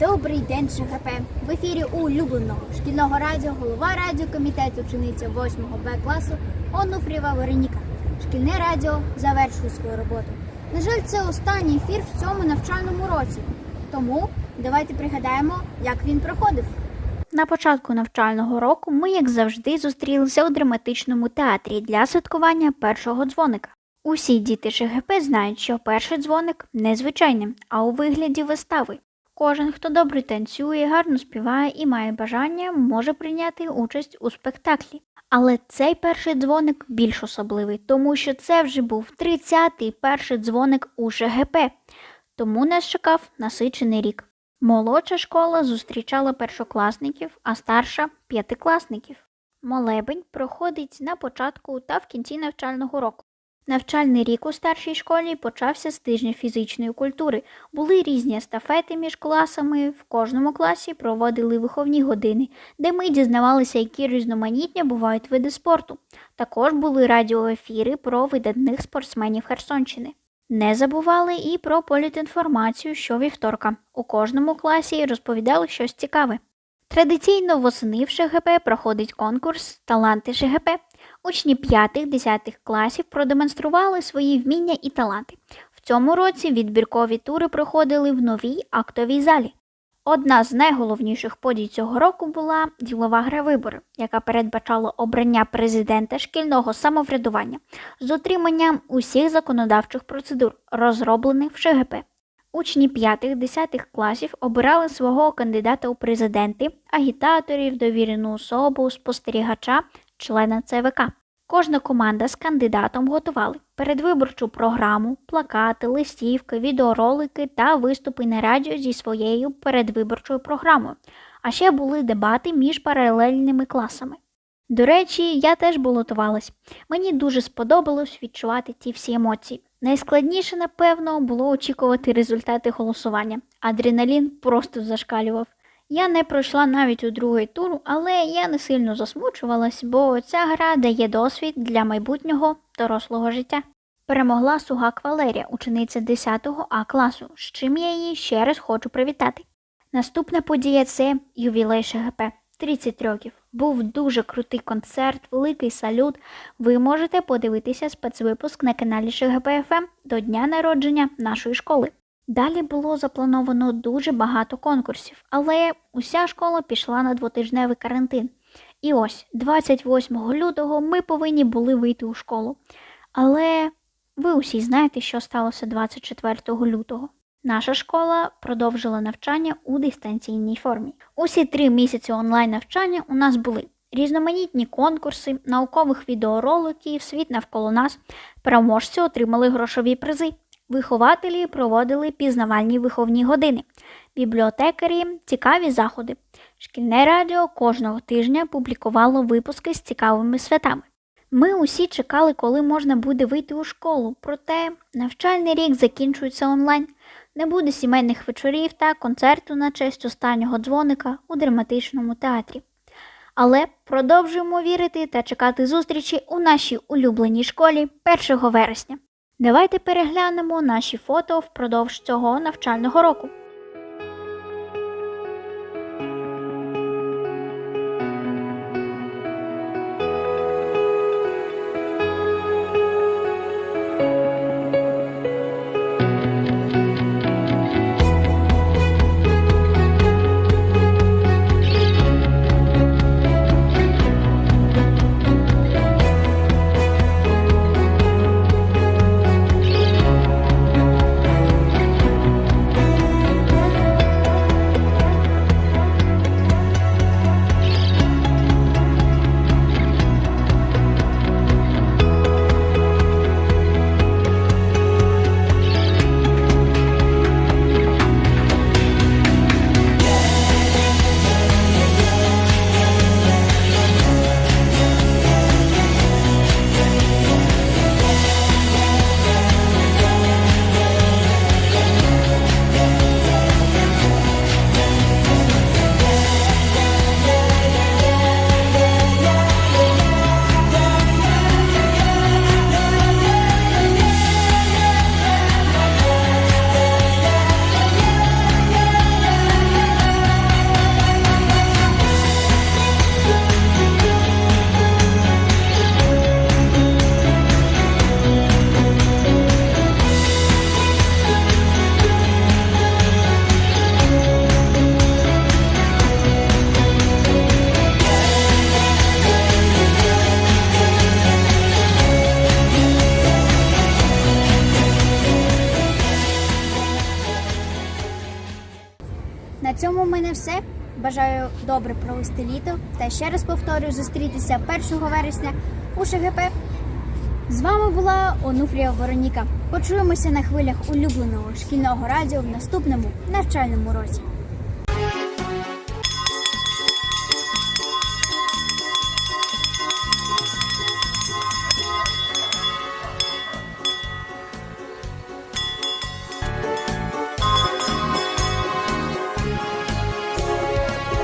Добрий день, ШГП! В ефірі улюбленого шкільного радіо, голова радіокомітету, учениця 8 Б класу Онуфріва Вероніка. Шкільне радіо завершує свою роботу. На жаль, це останній ефір в цьому навчальному році. Тому давайте пригадаємо, як він проходив. На початку навчального року ми, як завжди, зустрілися у драматичному театрі для святкування першого дзвоника. Усі діти ШГП знають, що перший дзвоник незвичайний, а у вигляді вистави. Кожен, хто добре танцює, гарно співає і має бажання, може прийняти участь у спектаклі. Але цей перший дзвоник більш особливий, тому що це вже був 30-й перший дзвоник у ШГП, тому нас чекав насичений рік. Молодша школа зустрічала першокласників, а старша п'ятикласників. Молебень проходить на початку та в кінці навчального року. Навчальний рік у старшій школі почався з тижня фізичної культури. Були різні естафети між класами. В кожному класі проводили виховні години, де ми дізнавалися, які різноманітні бувають види спорту. Також були радіоефіри про видатних спортсменів Херсонщини. Не забували і про політінформацію щовівторка. У кожному класі розповідали щось цікаве. Традиційно восени в ШГП проходить конкурс Таланти ШГП. Учні 5-10 класів продемонстрували свої вміння і таланти. В цьому році відбіркові тури проходили в новій актовій залі. Одна з найголовніших подій цього року була ділова гра вибори, яка передбачала обрання президента шкільного самоврядування з дотриманням усіх законодавчих процедур, розроблених в ШГП. Учні 5-10 класів обирали свого кандидата у президенти, агітаторів, довірену особу, спостерігача, члена ЦВК. Кожна команда з кандидатом готували передвиборчу програму, плакати, листівки, відеоролики та виступи на радіо зі своєю передвиборчою програмою. А ще були дебати між паралельними класами. До речі, я теж балотувалась. Мені дуже сподобалось відчувати ці всі емоції. Найскладніше, напевно, було очікувати результати голосування. Адреналін просто зашкалював. Я не пройшла навіть у другий тур, але я не сильно засмучувалась, бо ця гра дає досвід для майбутнього дорослого життя. Перемогла Сугак Валерія, учениця 10 А класу, з чим я її ще раз хочу привітати. Наступна подія це ювілей ШГП. 30 років. Був дуже крутий концерт, великий салют. Ви можете подивитися спецвипуск на каналі ШГП до дня народження нашої школи. Далі було заплановано дуже багато конкурсів, але уся школа пішла на двотижневий карантин. І ось 28 лютого ми повинні були вийти у школу. Але ви усі знаєте, що сталося 24 лютого. Наша школа продовжила навчання у дистанційній формі. Усі три місяці онлайн навчання у нас були різноманітні конкурси, наукових відеороликів, світ навколо нас. Переможці отримали грошові призи. Вихователі проводили пізнавальні виховні години, бібліотекарі цікаві заходи. Шкільне радіо кожного тижня публікувало випуски з цікавими святами. Ми усі чекали, коли можна буде вийти у школу, проте навчальний рік закінчується онлайн. Не буде сімейних вечорів та концерту на честь останнього дзвоника у драматичному театрі. Але продовжуємо вірити та чекати зустрічі у нашій улюбленій школі 1 вересня. Давайте переглянемо наші фото впродовж цього навчального року. На цьому в мене все. Бажаю добре провести літо та ще раз повторюю зустрітися 1 вересня у ШГП. З вами була Онуфрія Вороніка. Почуємося на хвилях улюбленого шкільного радіо в наступному навчальному році.